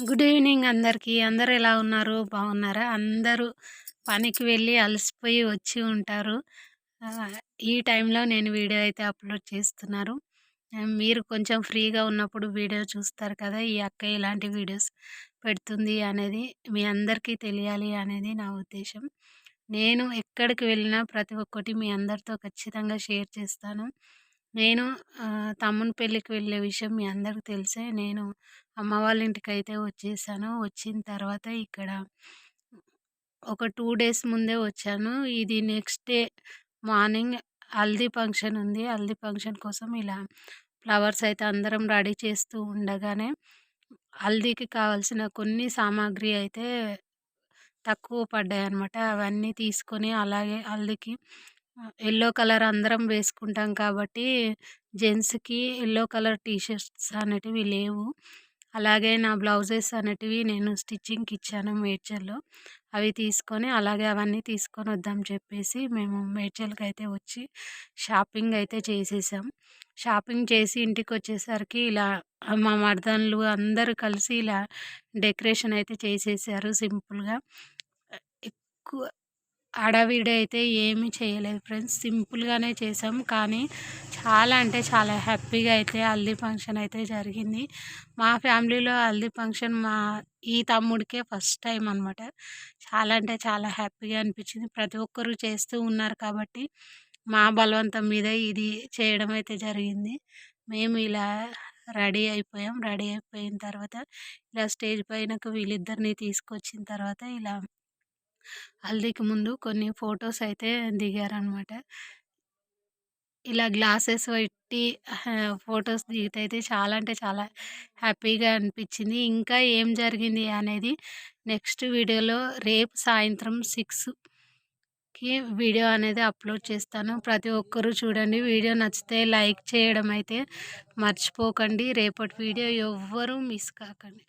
Good evening అందరికీ. అందరూ ఎలా ఉన్నారు? బాగున్నారా? అందరూ పనికి వెళ్ళి అలసిపోయి వచ్చి ఉంటారు. ఈ టైంలో నేను వీడియో అయితే అప్లోడ్ చేస్తున్నారు. మీరు కొంచెం ఫ్రీగా ఉన్నప్పుడు వీడియో చూస్తారు కదా ఈ అక్క ఇలాంటి వీడియోస్ పెడుతుంది అనేది మీ అందరికీ తెలియాలి అనేది నా ఉద్దేశం. నేను ఎక్కడికి వెళ్ళినా ప్రతి ఒక్కటి మీ అందరితో ఖచ్చితంగా షేర్ చేస్తాను. నేను తమ్ముని పెళ్ళికి వెళ్ళే విషయం మీ అందరికి తెలిసే నేను అమ్మ వాళ్ళ ఇంటికి అయితే వచ్చేసాను. వచ్చిన తర్వాత ఇక్కడ ఒక టూ డేస్ ముందే వచ్చాను. ఇది next day morning haldi function ఉంది. హల్దీ ఫంక్షన్ కోసం ఇలా ఫ్లవర్స్ అయితే అందరం రెడీ చేస్తూ ఉండగానే హల్దీకి కావాల్సిన కొన్ని సామాగ్రి అయితే తక్కువ పడ్డాయి అన్నమాట అవన్నీ తీసుకొని అలాగే హల్దీకి ఎల్లో కలర్ అందరం వేసుకుంటాం కాబట్టి జెంట్స్కి ఎల్లో కలర్ టీ షర్ట్స్ అనేటివి లేవు. అలాగే నా బ్లౌజెస్ అనేటివి నేను స్టిచ్చింగ్కి ఇచ్చాను మేడ్చల్లో. అవి తీసుకొని అలాగే అవన్నీ తీసుకొని వద్దాం చెప్పేసి మేము మేడ్చల్కి అయితే వచ్చి షాపింగ్ అయితే చేసేసాం. షాపింగ్ చేసి ఇంటికి వచ్చేసరికి ఇలా మా మర్దన్లు అందరూ కలిసి ఇలా డెకరేషన్ అయితే చేసేసారు సింపుల్గా. ఎక్కువ హడావిడి అయితే ఏమీ చేయలేదు ఫ్రెండ్స్ సింపుల్గానే చేసాం కానీ చాలా అంటే చాలా హ్యాపీగా అయితే హల్దీ ఫంక్షన్ అయితే జరిగింది. మా ఫ్యామిలీలో హల్దీ ఫంక్షన్ మా ఈ తమ్ముడికే ఫస్ట్ టైం అనమాట చాలా అంటే చాలా హ్యాపీగా అనిపించింది. ప్రతి ఒక్కరు చేస్తూ ఉన్నారు కాబట్టి మా బలవంతం మీద ఇది చేయడం అయితే జరిగింది. మేము ఇలా రెడీ అయిపోయాం. రెడీ అయిపోయిన తర్వాత ఇలా స్టేజ్ పైనకు వీళ్ళిద్దరిని తీసుకొచ్చిన తర్వాత ఇలా హల్దీకి ముందు కొన్ని ఫొటోస్ అయితే దిగారనమాట ఇలా గ్లాసెస్ పెట్టి ఫొటోస్ దిగితే అయితే చాలా అంటే చాలా హ్యాపీగా అనిపించింది. ఇంకా ఏం జరిగింది అనేది నెక్స్ట్ వీడియోలో రేపు సాయంత్రం సిక్స్కి వీడియో అనేది అప్లోడ్ చేస్తాను. ప్రతి ఒక్కరూ చూడండి. వీడియో నచ్చితే లైక్ చేయడం అయితే మర్చిపోకండి. రేపటి వీడియో ఎవ్వరూ మిస్ కాకండి.